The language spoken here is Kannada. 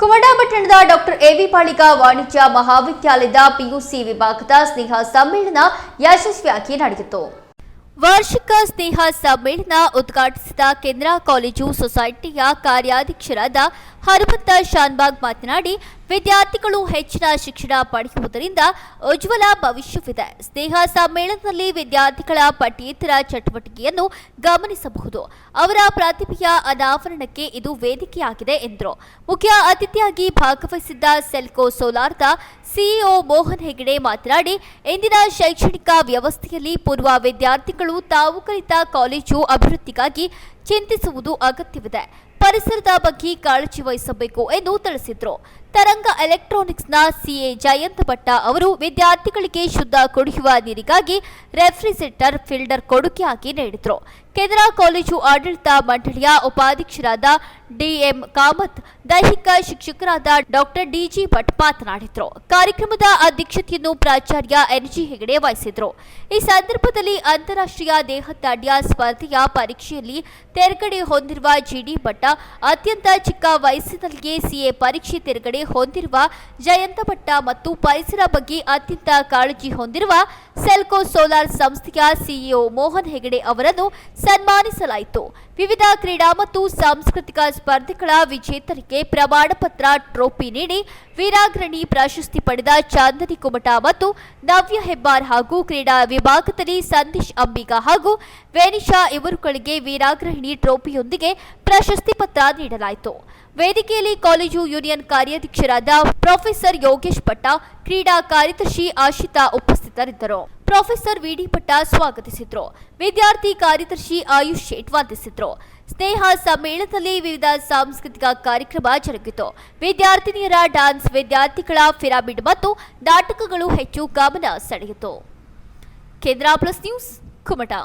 ಕುಮಟಾಪಟ್ಟಣದ ಡಾಕ್ಟರ್ ಎವಿ ಪಾಳಿಕ ವಾಣಿಜ್ಯ ಮಹಾವಿದ್ಯಾಲಯದ ಪಿಯುಸಿ ವಿಭಾಗದ ಸ್ನೇಹ ಸಮ್ಮೇಳನ ಯಶಸ್ವಿಯಾಗಿ ನಡೆಯಿತು. ವಾರ್ಷಿಕ ಸ್ನೇಹ ಸಮ್ಮೇಳನ ಉದ್ಘಾಟಿಸಿದ ಕೇಂದ್ರ ಕಾಲೇಜು ಸೊಸೈಟಿಯ ಕಾರ್ಯಾಧ್ಯಕ್ಷರಾದ ಹನುಮಂತ ಶಾನ್ಬಾಗ್ ಮಾತನಾಡಿ ವಿದ್ಯಾರ್ಥಿಗಳು ಹೆಚ್ಚಿನ ಶಿಕ್ಷಣ ಪಡೆಯುವುದರಿಂದ ಉಜ್ವಲ ಭವಿಷ್ಯವಿದೆ. ಸ್ನೇಹ ಸಮ್ಮೇಳನದಲ್ಲಿ ವಿದ್ಯಾರ್ಥಿಗಳ ಪಠ್ಯೇತರ ಚಟುವಟಿಕೆಯನ್ನು ಗಮನಿಸಬಹುದು. ಅವರ ಪ್ರತಿಭೆಯ ಅನಾವರಣಕ್ಕೆ ಇದು ವೇದಿಕೆಯಾಗಿದೆ ಎಂದರು. ಮುಖ್ಯ ಅತಿಥಿಯಾಗಿ ಭಾಗವಹಿಸಿದ್ದ ಸೆಲ್ಕೋ ಸೋಲಾರ್ದ ಸಿಇಒ ಮೋಹನ್ ಹೆಗಡೆ ಮಾತನಾಡಿ, ಇಂದಿನ ಶೈಕ್ಷಣಿಕ ವ್ಯವಸ್ಥೆಯಲ್ಲಿ ಪೂರ್ವ ವಿದ್ಯಾರ್ಥಿಗಳು ತಾವು ಕಲಿತ ಕಾಲೇಜು ಅಭಿವೃದ್ಧಿಗಾಗಿ ಚಿಂತಿಸುವುದು ಅಗತ್ಯವಿದೆ. ಪರಿಸರದ ಬಗ್ಗೆ ಕಾಳಜಿ ವಹಿಸಬೇಕು ಎಂದು ತಿಳಿಸಿದರು. ತರಂಗ ಎಲೆಕ್ಟ್ರಾನಿಕ್ಸ್ನ ಸಿಎ ಜಯಂತ ಭಟ್ಟ ಅವರು ವಿದ್ಯಾರ್ಥಿಗಳಿಗೆ ಶುದ್ಧ ಕುಡಿಯುವ ನೀರಿಗಾಗಿ ರೆಫ್ರಿಜರೇಟರ್, ಫಿಲ್ಟರ್ ಕೊಡುಗೆಯಾಗಿ ನೀಡಿದರು. ಕೆನರಾ ಕಾಲೇಜು ಆಡಳಿತ ಮಂಡಳಿಯ ಉಪಾಧ್ಯಕ್ಷರಾದ ಡಿಎಂ ಕಾಮತ್, ದೈಹಿಕ ಶಿಕ್ಷಕರಾದ ಡಾಕ್ಟರ್ ಡಿಜಿ ಭಟ್ ಮಾತನಾಡಿದರು. ಕಾರ್ಯಕ್ರಮದ ಅಧ್ಯಕ್ಷತೆಯನ್ನು ಪ್ರಾಚಾರ್ಯ ಎನ್ಜಿ ಹೆಗಡೆ ವಹಿಸಿದರು. ಈ ಸಂದರ್ಭದಲ್ಲಿ ಅಂತಾರಾಷ್ಟ್ರೀಯ ದೇಹದಾಢ್ಯ ಸ್ಪರ್ಧೆಯ ಪರೀಕ್ಷೆಯಲ್ಲಿ ತೇರ್ಗಡೆ ಹೊಂದಿರುವ ಜಿಡಿ ಭಟ್ಟ, ಅತ್ಯಂತ ಚಿಕ್ಕ ವಯಸ್ಸಿನಲ್ಲಿಯೇ ಸಿಎ ಪರೀಕ್ಷೆ ತೇರ್ಗಡೆ ಹೊಂದಿರುವ ಜಯಂತ ಭಟ್ಟ ಮತ್ತು ಪರಿಸರ ಬಗ್ಗೆ ಅತ್ಯಂತ ಕಾಳಜಿ ಹೊಂದಿರುವ ಸೆಲ್ಕೋ ಸೋಲಾರ್ ಸಂಸ್ಥೆಯ ಸಿಇಒ ಮೋಹನ್ ಹೆಗಡೆ ಅವರನ್ನು ಸನ್ಮಾನಿಸಲಾಯಿತು. ವಿವಿಧ ಕ್ರೀಡಾ ಮತ್ತು ಸಾಂಸ್ಕೃತಿಕ ಸ್ಪರ್ಧೆಗಳ ವಿಜೇತರಿಗೆ ಪ್ರಮಾಣ ಪತ್ರ, ಟ್ರೋಫಿ ನೀಡಿ ವೀರಾಗ್ರಣಿ ಪ್ರಶಸ್ತಿ ಪಡೆದ ಚಾಂದನಿ ಕುಮಟ ಮತ್ತು ನವ್ಯ ಹೆಬ್ಬಾರ್ ಹಾಗೂ ಕ್ರೀಡಾ ವಿಭಾಗದಲ್ಲಿ ಸಂದೇಶ್ ಅಂಬಿಗ ಹಾಗೂ ವೇನಿಶಾ ಇವರುಗಳಿಗೆ ವೀರಾಗ್ರಹಿಣಿ ಟ್ರೋಫಿಯೊಂದಿಗೆ ಪ್ರಶಸ್ತಿ ಪತ್ರ ನೀಡಲಾಯಿತು. ವೇದಿಕೆಯಲ್ಲಿ ಕಾಲೇಜು ಯೂನಿಯನ್ ಕಾರ್ಯಾಧ್ಯಕ್ಷರಾದ ಪ್ರೊಫೆಸರ್ ಯೋಗೇಶ್ ಭಟ್ಟ ಕ್ರೀಡಾ ಕಾರ್ಯದರ್ಶಿ ಆಶಿತಾ ಉಪಸ್ಥಿತರಿದ್ದರು. ಪ್ರೊಫೆಸರ್ ವಿಡಿ ಭಟ್ಟ ಸ್ವಾಗತಿಸಿದ್ರು. ವಿದ್ಯಾರ್ಥಿ ಕಾರ್ಯದರ್ಶಿ ಆಯುಷ್ ಶೇಟ್ ವಂದಿಸಿದ್ರು. ಸ್ನೇಹ ಸಮ್ಮೇಳನದಲ್ಲಿ ವಿವಿಧ ಸಾಂಸ್ಕೃತಿಕ ಕಾರ್ಯಕ್ರಮ ಜರುಗಿತು. ವಿದ್ಯಾರ್ಥಿನಿಯರ ಡ್ಯಾನ್ಸ್ ವಿದ್ಯಾರ್ಥಿಗಳ ಪಿರಾಮಿಡ್ ಮತ್ತು ನಾಟಕಗಳು ಹೆಚ್ಚು ಗಮನ ಸೆಳೆಯಿತು. ಕೇಂದ್ರ ಪ್ಲಸ್ ನ್ಯೂಸ್ ಕುಮಟಾ.